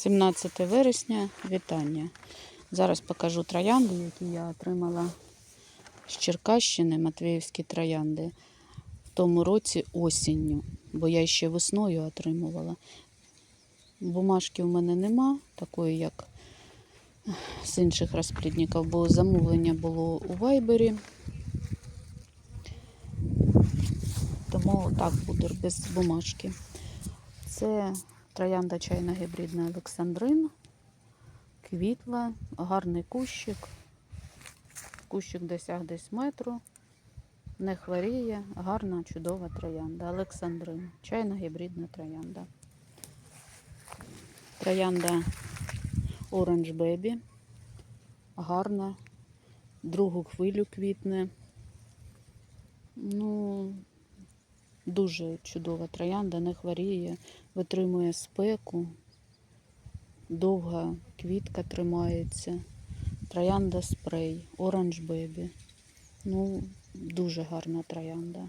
17 вересня, вітання. Зараз покажу троянди, які я отримала з Черкащини, Матвіївські троянди. В тому році осінню, бо я ще весною отримувала. Бумажки в мене нема, такої, як з інших розплідників, бо замовлення було у Вайбері. Тому так буде без бумажки. Це троянда чайна гібридна Олександрин. Квітла, гарний кущик. Кущик досяг десь метру. Не хворіє, гарна, чудова троянда. Олександрин. Чайна гібридна троянда. Троянда Orange Baby. Гарна. Другу хвилю квітне. Ну, Дуже чудова троянда, не хворіє, витримує спеку, довга квітка тримається. Троянда спрей, Orange Baby. Ну, дуже гарна троянда.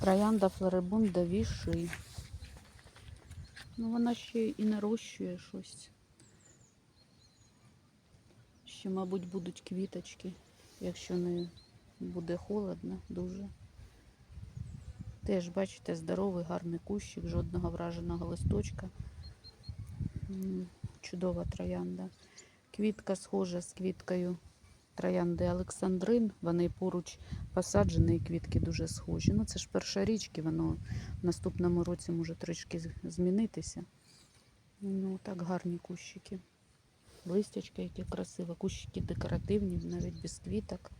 Троянда Флорибунда Віши. Ну, вона ще і нарощує щось. Ще, мабуть, будуть квіточки, якщо не буде холодно дуже. Теж, бачите, здоровий, гарний кущик, жодного враженого листочка. Чудова троянда. Квітка схожа з квіткою троянди Олександрин. Вони поруч посаджені і квітки дуже схожі. Ну, це ж перша річки, воно в наступному році може трішки змінитися. Ну, так гарні кущики. Листячка, які красиві, кущики декоративні, навіть без квіток.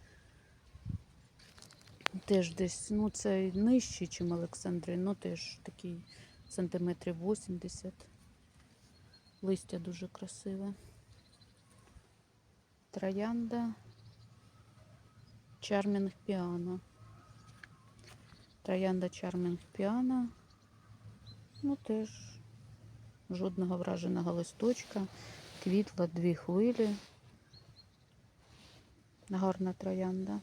Теж десь, ну це нижче, ніж Олександрин, ну теж такий сантиметрів 80. Листя дуже красиве. Троянда. Чармінг піано. Троянда Чармінг піано. Ну теж жодного враженого листочка. Квітла дві хвилі. Гарна троянда.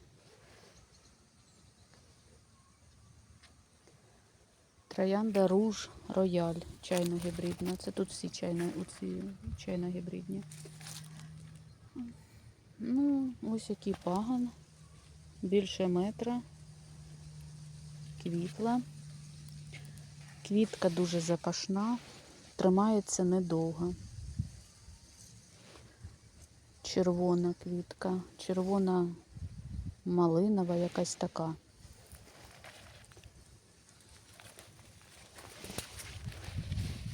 Троянда Руж Рояль, чайно гібридна. Це тут всі чайно, оці чайно гібридні. Ну, ось який пагон. Більше метра. Квітла. Квітка дуже запашна, тримається недовго. Червона квітка, червона малинова якась така.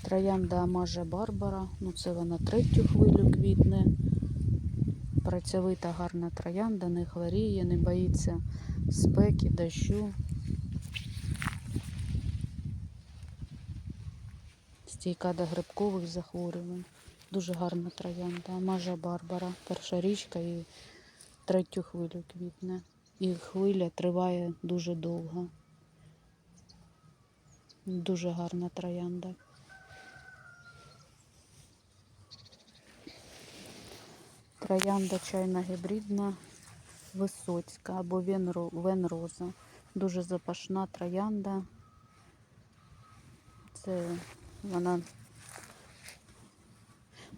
Троянда Амажа Барбара, ну це вона третю хвилю квітне. Працьовита гарна троянда, не хворіє, не боїться спеки, дощу. Стійка до грибкових захворювань. Дуже гарна троянда. Амажа Барбара. Перша річка і третю хвилю квітне. І хвиля триває дуже довго. Дуже гарна троянда. Троянда чайна гібридна Висоцька або Венро- Венроза. Дуже запашна троянда. Це вона.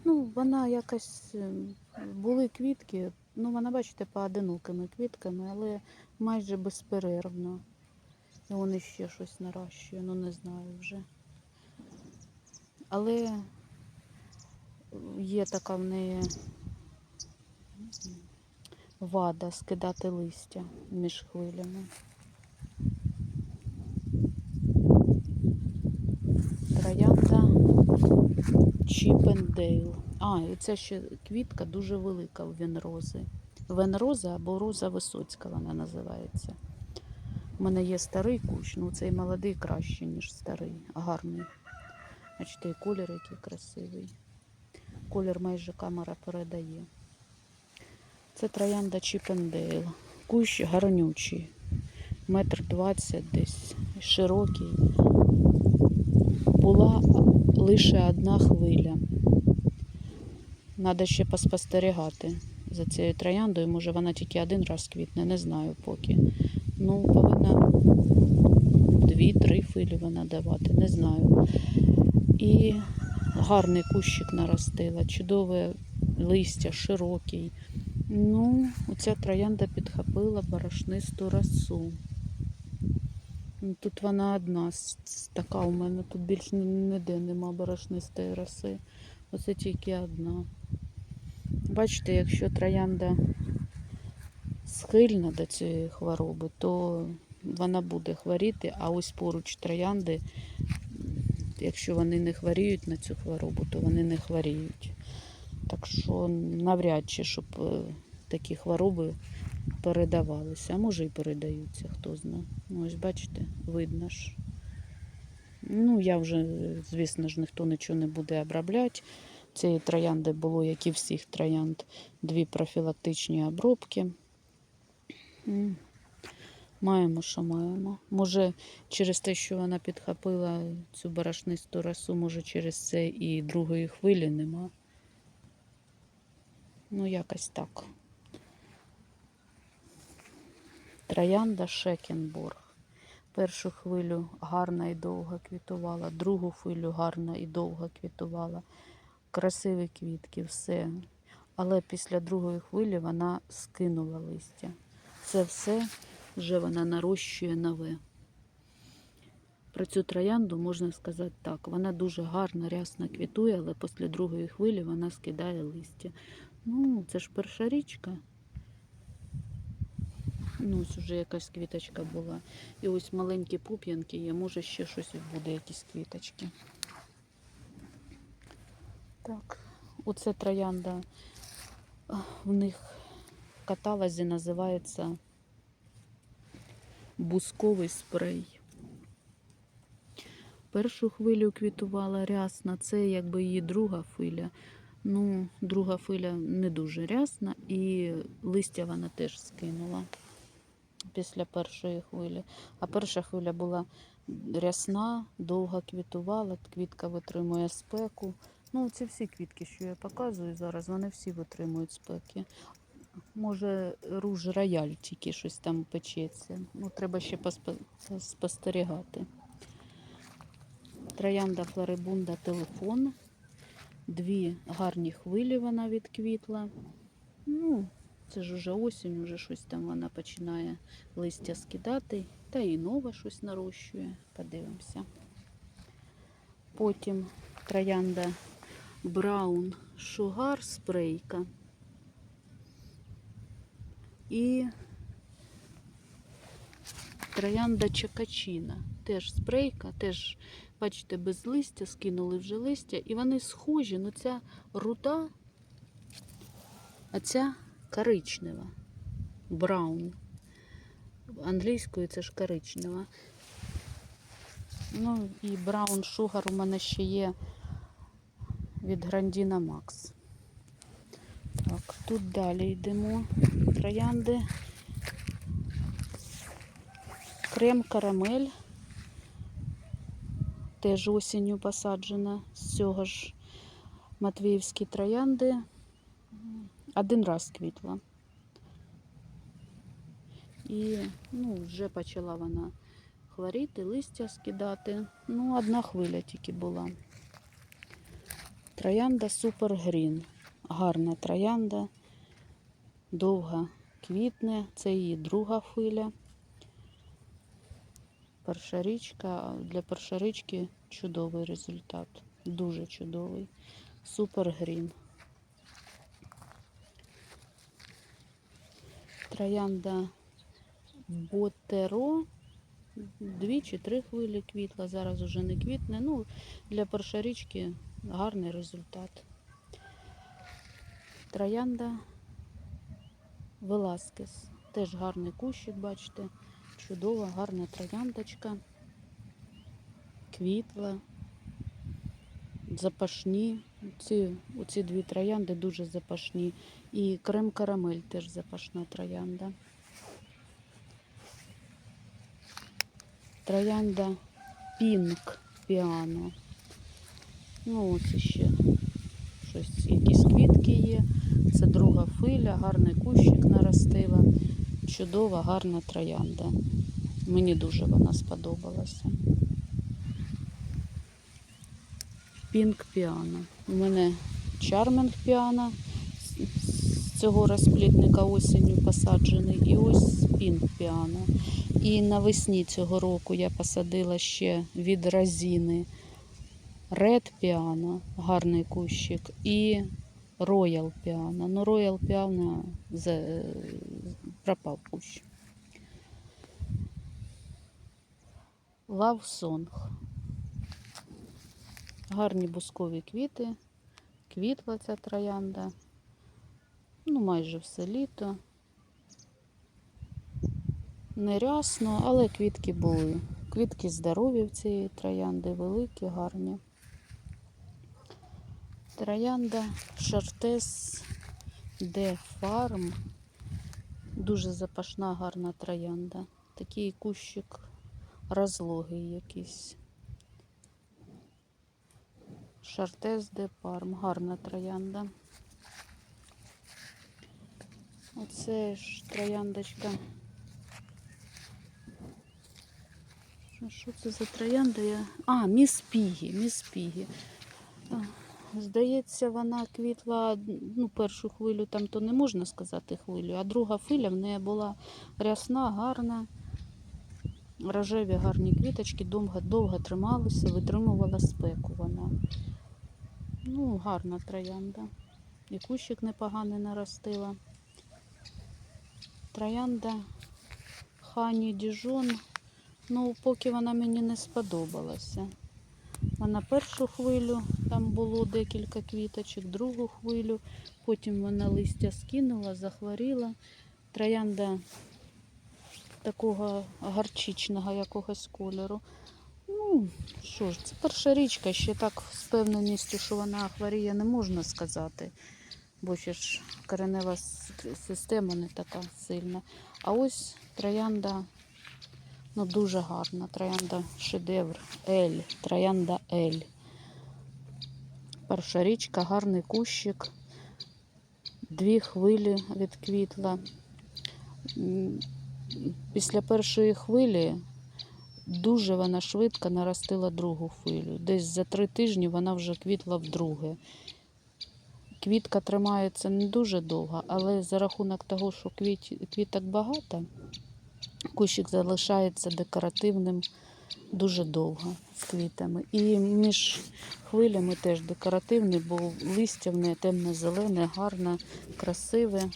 Ну, вона якась. ем, Були квітки, ну вона, бачите, поодинокими квітками, але майже безперервно. І вони ще щось наращує, ну не знаю вже. Але є така в неї вада скидати листя між хвилями. Троянда Чіпендейл. А, і це ще квітка дуже велика у Венрози. Венроза або роза Висоцька вона називається. У мене є старий кущ, ну цей молодий краще, ніж старий, гарний. Бачите, і колір який красивий. Колір майже камера передає. Це троянда Чіпендейл. Кущ гарнючий. Метр двадцять десь, широкий. Була лише одна хвиля. Треба ще поспостерігати за цією трояндою. Може вона тільки один раз квітне, не знаю поки. Ну, повинна дві-три хвилі вона давати, не знаю. І гарний кущик наростила, чудове листя, широкий. Ну, оця троянда підхопила борошнисту росу. Тут вона одна така у мене, тут більш ніде нема борошнистої роси. Оце тільки одна. Бачите, якщо троянда схильна до цієї хвороби, то вона буде хворіти, а ось поруч троянди, якщо вони не хворіють на цю хворобу, то вони не хворіють. Так що навряд чи, щоб е, такі хвороби передавалися. А може і передаються, хто знає. Ну, ось бачите, видно ж. Ну, я вже, звісно ж, ніхто нічого не буде обробляти. Цієї троянди було, як і всіх троянд, дві профілактичні обробки. Маємо, що маємо. Може, через те, що вона підхопила цю борошнисту росу, може, через це і другої хвилі нема. Ну, якось так. Троянда Шекенбург. Першу хвилю гарно і довго квітувала, другу хвилю гарно і довго квітувала. Красиві квітки, все. Але після другої хвилі вона скинула листя. Це все вже вона нарощує нове. Про цю троянду можна сказати так. Вона дуже гарно, рясно квітує, але після другої хвилі вона скидає листя. Ну, це ж перша річка. Ну, ось вже якась квіточка була. І ось маленькі пуп'янки є, може ще щось буде, якісь квіточки. Так, оце троянда. В них в каталозі називається бусковий спрей. Першу хвилю квітувала рясна, це якби її друга хвиля. Ну, друга хвиля не дуже рясна, і листя вона теж скинула після першої хвилі. А перша хвиля була рясна, довго квітувала, квітка витримує спеку. Ну, ці всі квітки, що я показую зараз, вони всі витримують спеки. Може, руж рояль тільки щось там печеться. Ну, треба ще спостерігати. Троянда Флорибунда телефон. Дві гарні хвилі вона відквітла. Ну, це ж уже осінь, уже щось там вона починає листя скидати. Та і нове щось нарощує. Подивимося. Потім троянда Браун Шугар спрейка. І троянда Чакачина. Теж спрейка, теж, бачите, без листя, скинули вже листя. І вони схожі, ну ця руда, а ця коричнева. Браун. Англійською це ж коричнева. Ну і Браун Шугар у мене ще є від Грандіна Макс. Так, тут далі йдемо. Троянди. Крем карамель. Теж осінню посаджена з цього ж Матвіївські троянди. Один раз квітла. І ну, вже почала вона хворіти, листя скидати. Ну, одна хвиля тільки була. Троянда Супер Грін. Гарна троянда. Довга квітне. Це її друга хвиля. Перша річка. Для першорічки чудовий результат. Дуже чудовий. Супер Грін. Троянда Ботеро. Дві чи три хвилі квітла, зараз уже не квітне. Ну, для першорічки гарний результат. Троянда Веласкес. Теж гарний кущик, бачите. Чудова, гарна трояндочка. Квітла. Запашні. Ці, оці дві троянди дуже запашні. І крем карамель теж запашна троянда. Троянда Пінк Піано. Ну, ось ще щось, якісь квітки є. Це друга хвиля, гарний кущик наростила. чудова, гарна троянда. Мені дуже вона сподобалася. Пінк піано. У мене чарминг піано цього розплідника осінню посаджений. І ось пінк піано. І навесні цього року я посадила ще від разіни Ред піано, гарний кущик, і Роял піано. Ну, Роял піано пропав кущ. Song. Гарні бускові квіти. Квітла ця троянда. Ну, майже все літо. Не рясно, але квітки були. Квітки здорові в цієї троянди, великі, гарні. Троянда Шартес де Фарм. Дуже запашна, гарна троянда. Такий кущик розлогий якийсь. Шартес де Парм, гарна троянда. Оце ж трояндочка. Що- це за троянда? Я... А, міс Пігі, міс Пігі. Здається, вона квітла ну, першу хвилю, там то не можна сказати хвилю, а друга хвиля в неї була рясна, гарна. Рожеві гарні квіточки, довго, довго трималися, витримувала спеку вона. Ну, гарна троянда. І кущик непоганий наростила. Троянда Хані Діжон. Ну, поки вона мені не сподобалася. Вона першу хвилю, там було декілька квіточок, другу хвилю, потім вона листя скинула, захворіла. Троянда такого гарчичного якогось кольору. Ну, що ж, це перша річка, ще так з певненістю, що вона хворіє, не можна сказати. Бо ще ж коренева система не така сильна. А ось троянда ну, дуже гарна. Троянда шедевр. Ель. Троянда Ель. Перша річка, гарний кущик. Дві хвилі відквітла. М, Після першої хвилі дуже вона швидко наростила другу хвилю. Десь за три тижні вона вже квітла вдруге. Квітка тримається не дуже довго, але за рахунок того, що квіт, квіток багато, кущик залишається декоративним дуже довго з квітами. І між хвилями теж декоративний, бо листя в неї темно-зелене, гарне, красиве.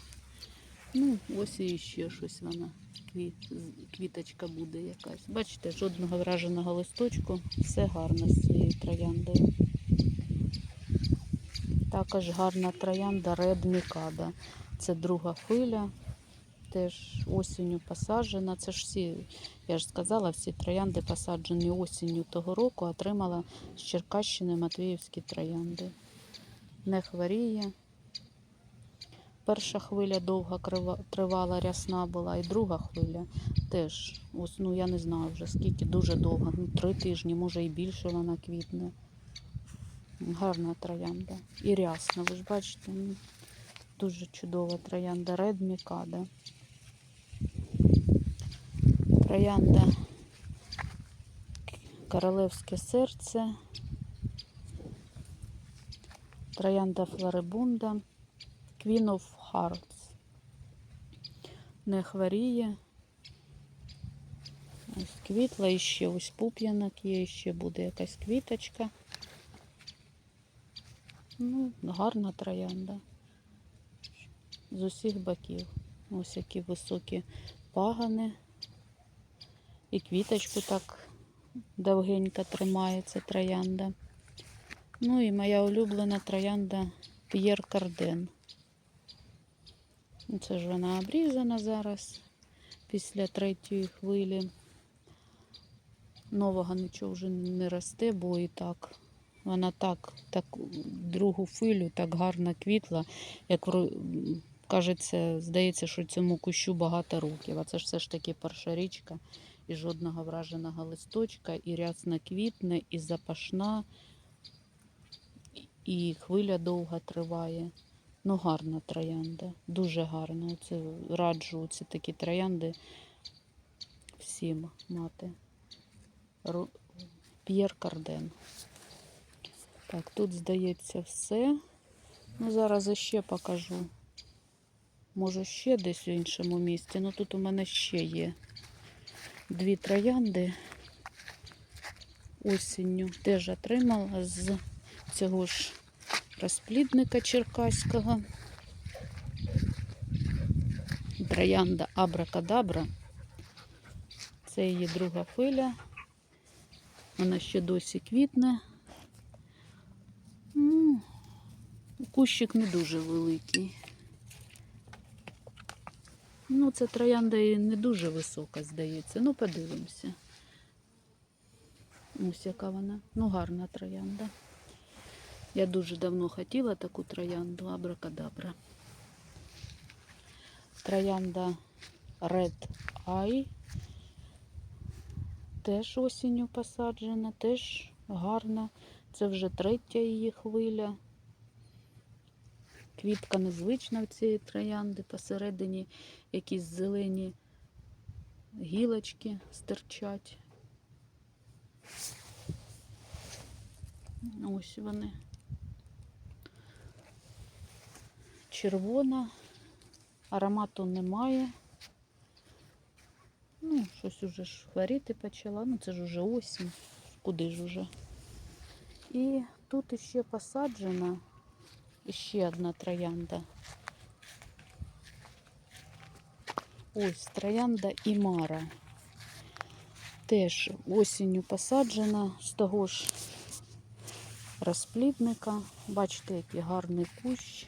Ну, ось і ще щось вона. Квіт, квіточка буде якась. Бачите, жодного враженого листочку, все гарно з цією трояндою. Також гарна троянда Red Mikada. Це друга хвиля. Теж осінню посаджена. Це ж всі, я ж сказала, всі троянди посаджені осінню того року, отримала з Черкащини Матвіївські троянди. Не хворіє. Перша хвиля довго тривала, рясна була, і друга хвиля теж. Ось, ну я не знаю вже скільки, дуже довго. Ну, три тижні, може і більше вона квітне. Гарна троянда. І рясна, ви ж бачите, ну, дуже чудова троянда. Red Mikada. Троянда Королевське серце. Троянда Флорибунда. Queen of Hearts. Не хворіє. Ось квітла, і ще ось пуп'янок є, ще буде якась квіточка. Ну, гарна троянда. З усіх боків. Ось які високі пагани. І квіточку так довгенько тримається троянда. Ну і моя улюблена троянда П'єр Карден. Ну, Це ж вона обрізана зараз після третьої хвилі. Нового нічого вже не росте, бо і так. Вона так, так другу хвилю так гарно квітла, як кажеться, здається, що цьому кущу багато років. А це ж все ж таки перша річка, і жодного враженого листочка, і рясна квітне, і запашна, і хвиля довго триває. Ну, гарна троянда, дуже гарна. Оце раджу ці такі троянди всім мати. П'єр Карден. Так, тут здається все. Ну, зараз ще покажу. Може, ще десь у іншому місці. Ну тут у мене ще є дві троянди осінню. Теж отримала з цього ж розплідника черкаського. Троянда Абракадабра. Це її друга хвиля. Вона ще досі квітне. Ну, Кущик не дуже великий. Ну, це троянда і не дуже висока, здається. Ну, подивимося. Ось яка вона. Ну, гарна троянда. Я дуже давно хотіла таку троянду Абракадабра. Троянда Red Eye. Теж осінню посаджена, теж гарна. Це вже третя її хвиля. Квітка незвична в цієї троянди. Посередині якісь зелені гілочки стирчать. Ось вони. Червона, аромату немає. Ну, щось уже ж хворіти почала. Ну, це ж уже осінь. Куди ж уже? І тут іще посаджена ще одна троянда. Ось троянда Імара. Теж осінню посаджена з того ж розплідника. Бачите, який гарний кущ.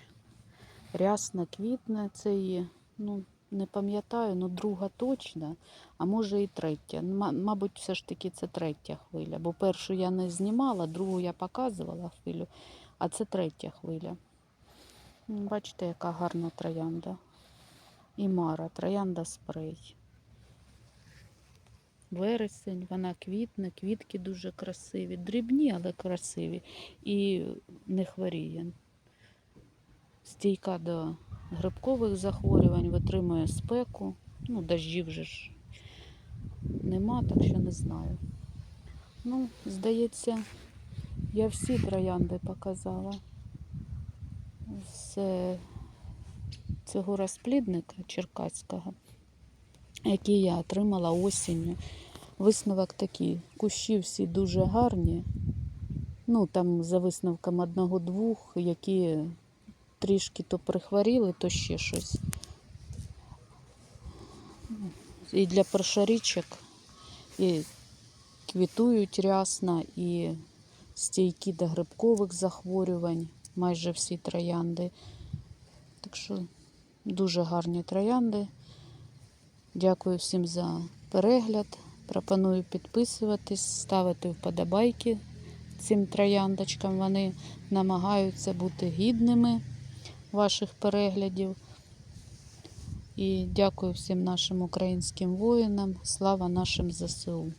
Рясно квітне. Це її, ну, не пам'ятаю, ну друга точно, а може і третя. Мабуть, все ж таки це третя хвиля, бо першу я не знімала, другу я показувала хвилю, а це третя хвиля. Бачите, яка гарна троянда. І Мара, троянда спрей. Вересень, вона квітне, квітки дуже красиві, дрібні, але красиві. І не хворіє. Стійка до грибкових захворювань, витримує спеку. Ну, дощів же ж нема, так що не знаю. Ну, здається, я всі троянди показала. З е, цього розплідника черкаського, який я отримала осінню. Висновок такий. Кущі всі дуже гарні. Ну, там за висновком одного-двох, які трішки то прихворіли, то ще щось. І для першорічок і квітують рясно, і стійкі до грибкових захворювань, майже всі троянди. Так що дуже гарні троянди. Дякую всім за перегляд. Пропоную підписуватись, ставити вподобайки цим трояндочкам. Вони намагаються бути гідними ваших переглядів. І дякую всім нашим українським воїнам. Слава нашим ЗСУ.